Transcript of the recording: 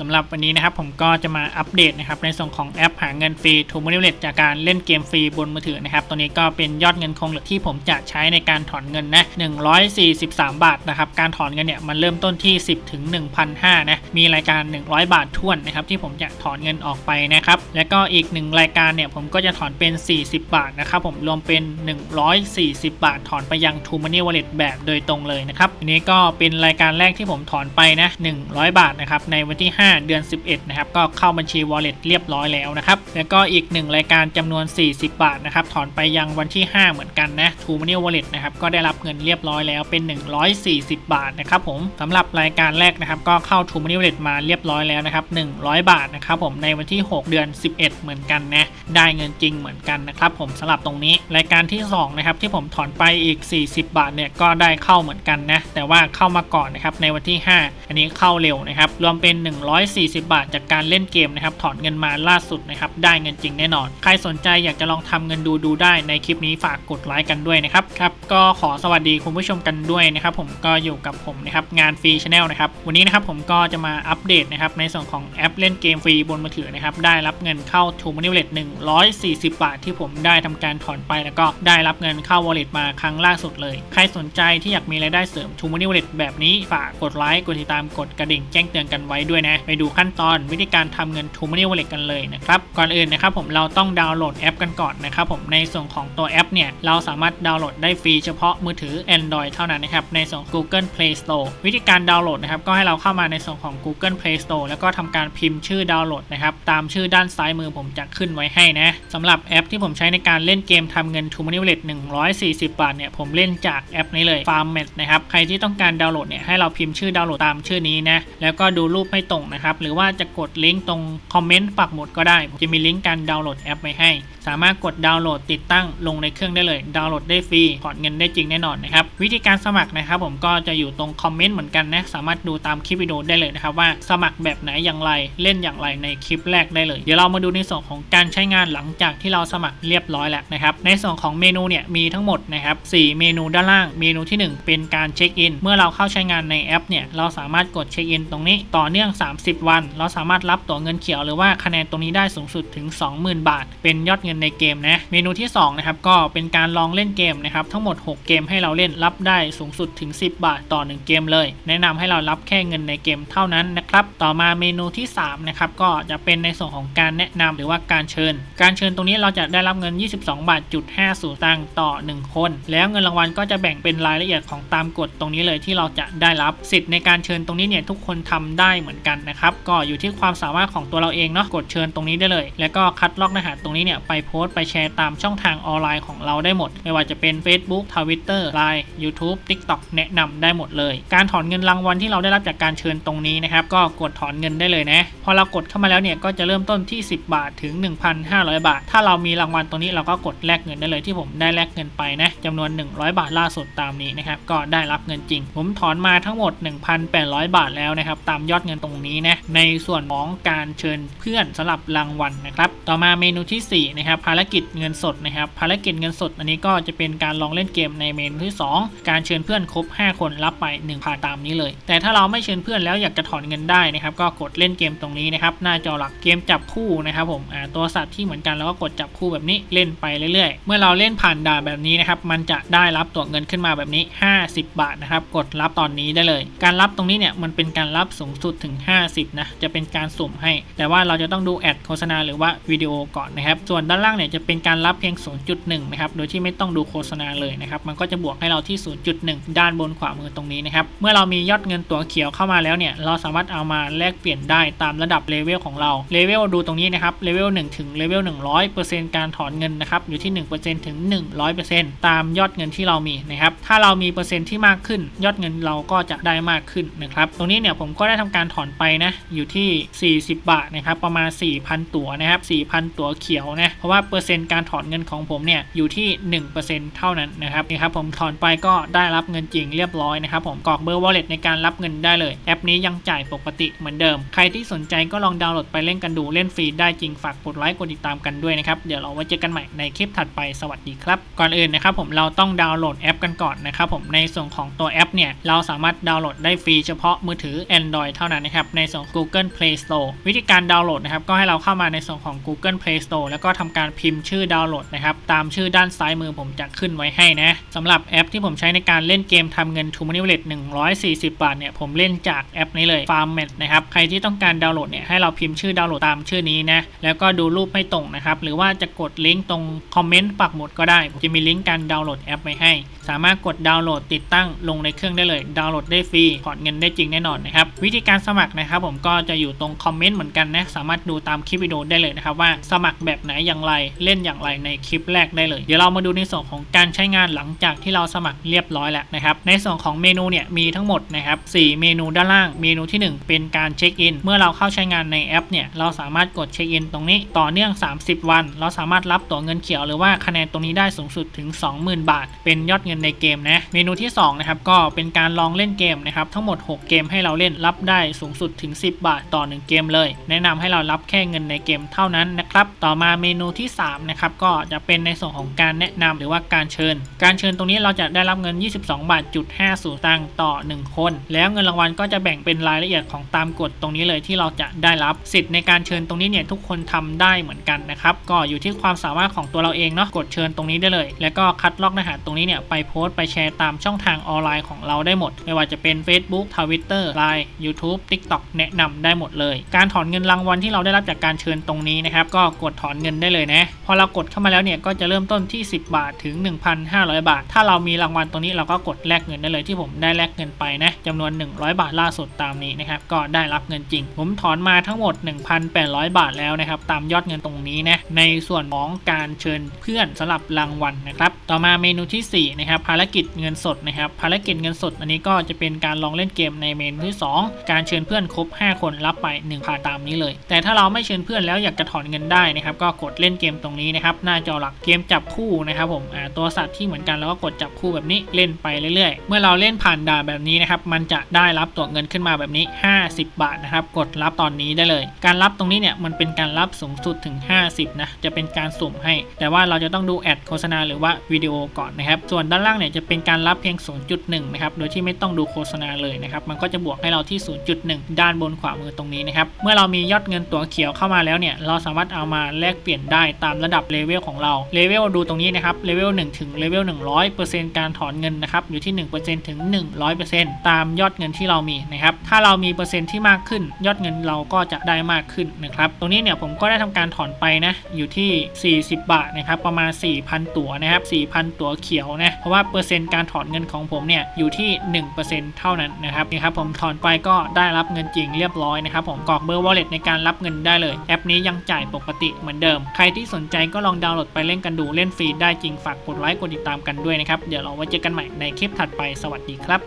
สำหรับวันนี้นะครับผมก็จะมาอัปเดตนะครับในส่วนของแอปหาเงินฟรีทูมูนิเลตจากการเล่นเกมฟรีบนมือถือนะครับตัวนี้ก็เป็นยอดเงินคงเหลือที่ผมจะใช้ในการถอนเงินนะ143 บาทนะครับการถอนเงินเนี่ยมันเริ่มต้นที่ 10ถึง1,500นะมีรายการ 100 บาทท่วนนะครับที่ผมจะถอนเงินออกไปนะครับแล้วก็อีกหนึ่งรายการเนี่ยผมก็จะถอนเป็น 40 บาทนะครับผมรวมเป็น 140 บาทถอนไปยัง t ูมันนี่วลเล็ตแบบโดยตรงเลยนะครับอันนี้ก็เป็นรายการแรกที่ผมถอนไปนะ100 บาทนะครับในวันที่5เดือน 11 นะครับ ก็เข้าบัญชี wallet เรียบร้อยแล้วนะครับ แล้วก็อีก 1 รายการจำนวน 40 บาทนะครับ ถอนไปยังวันที่ 5 เหมือนกันนะ True Money Wallet นะครับ ก็ได้รับเงินเรียบร้อยแล้วเป็น 140 บาทนะครับผมสำหรับรายการแรกนะครับ ก็เข้า True Money Wallet มาเรียบร้อยแล้วนะครับ 100 บาทนะครับผม ในวันที่ 6 เดือน 11 เหมือนกันนะ ได้เงินจริงเหมือนกันนะครับผมสำหรับตรงนี้ รายการที่ 2 นะครับ ที่ผมถอนไปอีก 40 บาทเนี่ย ก็ได้เข้าเหมือนกันนะ แต่ว่าเข้ามาก่อนนะครับ ในวันที่ 5 อันนี้เข้าเร็วนะครับ รวมเป็น140 บาทจากการเล่นเกมนะครับ ถอนเงินมาล่าสุดนะครับ ได้เงินจริงแน่นอน ใครสนใจอยากจะลองทำเงินดูดูได้ในคลิปนี้ฝากกดไลค์กันด้วยนะครับ ครับ ก็ขอสวัสดีคุณผู้ชมกันด้วยนะครับ ผมก็อยู่กับผมนะครับ งานฟรีชาแนลนะครับ วันนี้นะครับผมก็จะมาอัปเดตนะครับ ในส่วนของแอปเล่นเกมฟรีบนมือถือนะครับ ได้รับเงินเข้า True Money Wallet 140 บาทที่ผมได้ทำการถอนไป แล้วก็ได้รับเงินเข้า Wallet มาครั้งล่าสุดเลย ใครสนใจที่อยากมีรายได้เสริม True Money Wallet แบบนี้ฝากกดไลค์กดติดตามกดกระดิ่งแจ้งเตือนกันไว้ด้วยนะไปดูขั้นตอนวิธีการทำเงิน True Money Wallet กันเลยนะครับ ก่อนอื่นนะครับผมเราต้องดาวน์โหลดแอปกันก่อนนะครับผมในส่วนของตัวแอปเนี่ยเราสามารถดาวน์โหลดได้ฟรีเฉพาะมือถือ Android เท่านั้นนะครับในส่วน Google Play Store วิธีการดาวน์โหลดนะครับก็ให้เราเข้ามาในส่วนของ Google Play Store แล้วก็ทำการพิมพ์ชื่อดาวน์โหลดนะครับตามชื่อด้านซ้ายมือผมจะขึ้นไว้ให้นะสำหรับแอปที่ผมใช้ในการเล่นเกมทำเงิน True Money Wallet 140 บาทเนี่ยผมเล่นจากแอปนี้เลย Farmnet นะครับใครที่ต้องการดาวน์โหลดเนี่ยให้เราพิมพ์ชื่อดาวน์โหลดตามชื่อนี้นะแล้วก็ดูรูปไม่ตรงนะครับ หรือว่าจะกดลิงก์ตรงคอมเมนต์ปักหมุดก็ได้ ผมจะมีลิงก์การดาวน์โหลดแอปไว้ให้ สามารถกดดาวน์โหลดติดตั้งลงในเครื่องได้เลย ดาวน์โหลดได้ฟรี ถอนเงินได้จริงแน่นอนนะครับ วิธีการสมัครนะครับผมก็จะอยู่ตรงคอมเมนต์เหมือนกันนะ สามารถดูตามคลิปวิดีโอได้เลยนะครับว่าสมัครแบบไหนอย่างไร เล่นอย่างไรในคลิปแรกได้เลย เดี๋ยวเรามาดูในส่วนของการใช้งานหลังจากที่เราสมัครเรียบร้อยแล้วนะครับ ในส่วนของเมนูเนี่ยมีทั้งหมดนะครับ4เมนูด้านล่าง เมนูที่ 1 เป็นการเช็คอิน เมื่อเราเข้าใช้งานในแอปเนี่ย เราสามารถกดเช็คอินตรงนี้ต่อเนื่อง 30วัน เราสามารถรับตั๋วเงินเขียวหรือว่าคะแนนตรงนี้ได้สูงสุดถึง 20,000 บาท เป็นยอดเงินในเกมนะ เมนูที่2นะครับก็เป็นการลองเล่นเกมนะครับทั้งหมด 6 เกมให้เราเล่นรับได้สูงสุดถึง 10 บาทต่อ 1 เกมเลย แนะนำให้เรารับแค่เงินในเกมเท่านั้นนะ ครับ ต่อมาเมนูที่3นะครับก็จะเป็นในส่วนของการแนะนำหรือว่าการเชิญ การเชิญตรงนี้เราจะได้รับเงิน 22 บาทจุด50ตังค์ต่อ 1 คน แล้วเงินรางวัลก็จะแบ่งเป็นรายละเอียดของตามกฎตรงนี้เลยที่เราจะได้รับสิทธิ์ในการเชิญตรงนี้เนี่ยทุกคนทำได้เหมือนกันนะครับก็อยู่ที่ความสามารถของตัวเราเองเนาะกดเชิญตรงนี้ได้เลย แล้วก็คัดลอกเนื้อหาตรงนี้เนี่ยไปโพสต์ไปแชร์ตามช่องทางออนไลน์ของเราได้หมด ไม่ว่าจะเป็น Facebook Twitter Line YouTube TikTok แนะนำได้หมดเลย การถอนเงินรางวัลที่เราได้รับจากการเชิญตรงนี้นะครับก็กดถอนเงินได้เลยนะ พอเรากดเข้ามาแล้วเนี่ยก็จะเริ่มต้นที่ 10 บาทถึง 1,500 บาท ถ้าเรามีรางวัลตรงนี้เราก็กดแลกเงินได้เลยที่ผมได้แลกเงินไปนะจำนวน 100 บาทล่าสุดตามนี้นะครับก็ได้รับเงินจริง ผมถอนมาทั้งหมด 1,800 บาทแล้วนะครับตามยอดเงินตรงนี้นะในส่วนของการเชิญเพื่อนสำหรับรางวัลนะครับต่อมาเมนูที่4นะครับภารกิจเงินสดนะครับภารกิจเงินสดอันนี้ก็จะเป็นการลองเล่นเกมในเมนูที่ 2 การเชิญเพื่อนครบ 5 คนรับไป1ผ่าตามนี้เลย แต่ถ้าเราไม่เชิญเพื่อนแล้วอยากจะถอนเงินได้ได้นะครับ ก็กดเล่นเกมตรงนี้นะครับ หน้าจอหลักเกมจับคู่นะครับผมตัวสัตว์ที่เหมือนกันแล้วก็กดจับคู่แบบนี้เล่นไปเรื่อยๆ เมื่อเราเล่นผ่านด่านแบบนี้นะครับ มันจะได้รับตัวเงินขึ้นมาแบบนี้ 50 บาทนะครับ กดรับตอนนี้ได้เลย การรับตรงนี้เนี่ยมันเป็นการรับสูงสุดถึง 50 นะ จะเป็นการสุ่มให้ แต่ว่าเราจะต้องดูแอดโฆษณาหรือว่าวิดีโอก่อนนะครับ ส่วนด้านล่างเนี่ยจะเป็นการรับเพียง 0.1 นะครับ โดยที่ไม่ต้องดูโฆษณาเลยนะครับ มันก็จะบวกให้เราที่ 0.1 ด้านบนขวามือตรงนี้นะครับ เมื่อเรามียอดเงินตัวเขียวเข้ามาแล้วเนี่ย เราสามารถเอามาแลกเปลี่ยนได้ตามระดับเลเวลของเราเลเวลดูตรงนี้นะครับเลเวล1ถึงเลเวล100%การถอนเงินนะครับอยู่ที่ 1%ถึง 100%ตามยอดเงินที่เรามีนะครับถ้าเรามีเปอร์เซ็นต์ที่มากขึ้น ยอดเงินเราก็จะได้มากขึ้นนะครับตรงนี้เนี่ยผมก็ได้ทำการถอนไปนะอยู่ที่ 40 บาทนะครับประมาณ 4,000 ตั๋วนะครับ 4,000 ตั๋วเขียวนะผราะว่าเปอร์เซ็นต์การถอนเงินของผมเนี่ยอยู่ที่ 1%เท่านั้นนะครับนี่ครับผมถอนไปก็ได้รับเงินจริงเรียบร้อยนะครับผมกรอกเบอร์ wallet ในการรับเงินได้เลยแอปนี้ยังจ่ายปกติเหมือนเดิม ใครที่สนใจก็ลองดาวน์โหลดไปเล่นกันดูเล่นฟรีได้จริงฝากกดไลค์กดติดตามกันด้วยนะครับ เดี๋ยวเราไว้เจอกันใหม่ในคลิปถัดไปสวัสดีครับ ก่อนอื่นนะครับผมเราต้องดาวน์โหลดแอปกันก่อนนะครับผมในส่วนของตัวแอปเนี่ยเราสามารถดาวน์โหลดได้ฟรีเฉพาะมือถือ Android เท่านั้นนะครับในส่วน Google Play Store วิธีการดาวน์โหลดนะครับก็ให้เราเข้ามาในส่วนของ Google Play Store แล้วก็ทำการพิมพ์ชื่อดาวน์โหลดนะครับตามชื่อด้านซ้ายมือผมจะขึ้นไว้ให้นะสำหรับแอปที่ผมใช้ในการเล่นเกมทำเงิน t o Money Wallet 140 บาทเนี่ยผมเล่นจากแอปนี้เลย m e n t นะครับใครที่ต้องการดาวน์โหลดเนี่ยให้เราพิมพ์ชื่อดาวน์โหลดตามชื่อนี้นะแล้วก็ดูรูปไม่ตรงนะครับหรือว่าจะกดลิงก์ตรงคอมเมนต์ปักหมุดก็ได้ผมจะมีลิงก์การดาวน์โหลดแอปไว้ให้ สามารถกดดาวน์โหลดติดตั้งลงในเครื่องได้เลย ดาวน์โหลดได้ฟรีถอนเงินได้จริงแน่นอนนะครับวิธีการสมัครนะครับผมก็จะอยู่ตรงคอมเมนต์เหมือนกันนะสามารถดูตามคลิปวิดีโอได้เลยนะครับว่าสมัครแบบไหนอย่างไรเล่นอย่างไรในคลิปแรกได้เลย เดี๋ยวเรามาดูในส่วนของการใช้งานหลังจากที่เราสมัครเรียบร้อยแล้วนะครับในส่วนของเมนูเนี่ยมีทั้งหมดนะครับ4เมนูด้านล่างเมนูที่ 1เป็นการเช็คอิน เมื่อเราเข้าใช้งานในแอปเนี่ย เราสามารถกดเช็คอินตรงนี้ต่อเนื่อง 30 วัน เราสามารถรับตั๋วเงินเขียวหรือว่าคะแนนตรงนี้ได้สูงสุดถึง 20,000 บาท เป็นยอดเงินในเกมนะ เมนูที่2นะครับก็เป็นการลองเล่นเกมนะครับ ทั้งหมด 6 เกมให้เราเล่นรับได้สูงสุดถึง 10 บาทต่อ 1 เกมเลย แนะนำให้เรารับแค่เงินในเกมเท่านั้นนะครับ ต่อมาเมนูที่3นะครับก็จะเป็นในส่วนของการแนะนำหรือว่าการเชิญ การเชิญตรงนี้เราจะได้รับเงิน 22 บาทจุด50ตังค์ต่อ 1 คน แล้วเงินรางวัลก็จะแบ่งเป็นรายละเอียดของตามกฎตรงนี้เลยที่เราจะได้รับสิทธิ์ในการเชิญตรงนี้เนี่ยทุกคนทำได้เหมือนกันนะครับก็อยู่ที่ความสามารถของตัวเราเองเนาะกดเชิญตรงนี้ได้เลย แล้วก็คัดลอกเนื้อหาตรงนี้เนี่ยไปโพสต์ไปแชร์ตามช่องทางออนไลน์ของเราได้หมด ไม่ว่าจะเป็น Facebook Twitter Line YouTube TikTok แนะนำได้หมดเลย การถอนเงินรางวัลที่เราได้รับจากการเชิญตรงนี้นะครับก็กดถอนเงินได้เลยนะพอเรากดเข้ามาแล้วเนี่ยก็จะเริ่มต้นที่ 10 บาทถึง 1,500 บาท ถ้าเรามีรางวัลตรงนี้เราก็กดแลกเงินได้เลยที่ผมได้แลกเงินไปนะจำนวน 100 บาทล่าสุดตามนี้นะครับก็ได้รับเงินจริง ผมถอนมาทั้งหมด 1,800 บาทแล้วนะครับ ตามยอดเงินตรงนี้นะ ในส่วนของการเชิญเพื่อนสำหรับรางวัลนะครับ ต่อมาเมนูที่4นะครับภารกิจเงินสดนะครับ ภารกิจเงินสด อันนี้ก็จะเป็นการลองเล่นเกมในเมนูที่ 2 การเชิญเพื่อนครบ 5 คนรับไป1พาตามนี้เลย แต่ถ้าเราไม่เชิญเพื่อนแล้วอยากจะถอนเงินได้นะครับ ก็กดเล่นเกมตรงนี้นะครับ หน้าจอหลักเกมจับคู่นะครับผมตัวสัตว์ที่เหมือนกันแล้วก็กดจับคู่แบบนี้เล่นไปเรื่อยๆ เมื่อเราเล่นผ่านด่านแบบนี้นะครับ มันจะได้รับตัวเงินขึ้นมาแบบนี้50 บาทนะครับ กดรับตอนนี้ได้เลย การรับตรงนี้เนี่ยมันเป็นการรับสูงสุดถึง 50 นะ จะเป็นการสุ่มให้ แต่ว่าเราจะต้องดูแอดโฆษณาหรือว่าวิดีโอก่อนนะครับ ส่วนด้านล่างเนี่ยจะเป็นการรับเพียง 0.1 นะครับ โดยที่ไม่ต้องดูโฆษณาเลยนะครับ มันก็จะบวกให้เราที่ 0.1 ด้านบนขวามือตรงนี้นะครับ เมื่อเรามียอดเงินตัวเขียวเข้ามาแล้วเนี่ย เราสามารถเอามาแลกเปลี่ยนได้ตามระดับเลเวลของเรา เลเวลดูตรงนี้นะครับ เลเวล1ถึงเลเวล100%การถอนเงินนะครับ อยู่ที่ 1%ถึง 100%ตามยอดเงินที่เรามีนะครับ ถ้าเรามีเปอร์เซ็นต์ที่มากขึ้น ยอดเงินเราก็จะได้มากขึ้นนะครับ ตรงนี้เนี่ยผมก็ได้ทำการถอนไปนะ อยู่ที่ 40 บาทนะครับ ประมาณ 4,000 ตั๋วนะครับ 4,000 ตั๋วเขียวนะ เพราะว่าเปอร์เซ็นต์การถอนเงินของผมเนี่ยอยู่ที่ 1%เท่านั้นนะครับ นี่ครับผมถอนไปก็ได้รับเงินจริงเรียบร้อยนะครับ ผมกรอกเบอร์ wallet ในการรับเงินได้เลย แอปนี้ยังจ่ายปกติเหมือนเดิม ใครที่สนใจก็ลองดาวน์โหลดไปเล่นกันดู เล่นฟรีได้จริง ฝากกดไลค์ กดติดตามกันด้วยนะครับ เดี๋ยวเราไว้เจอกันใหม่ในคลิปถัดไป สวัสดีครับ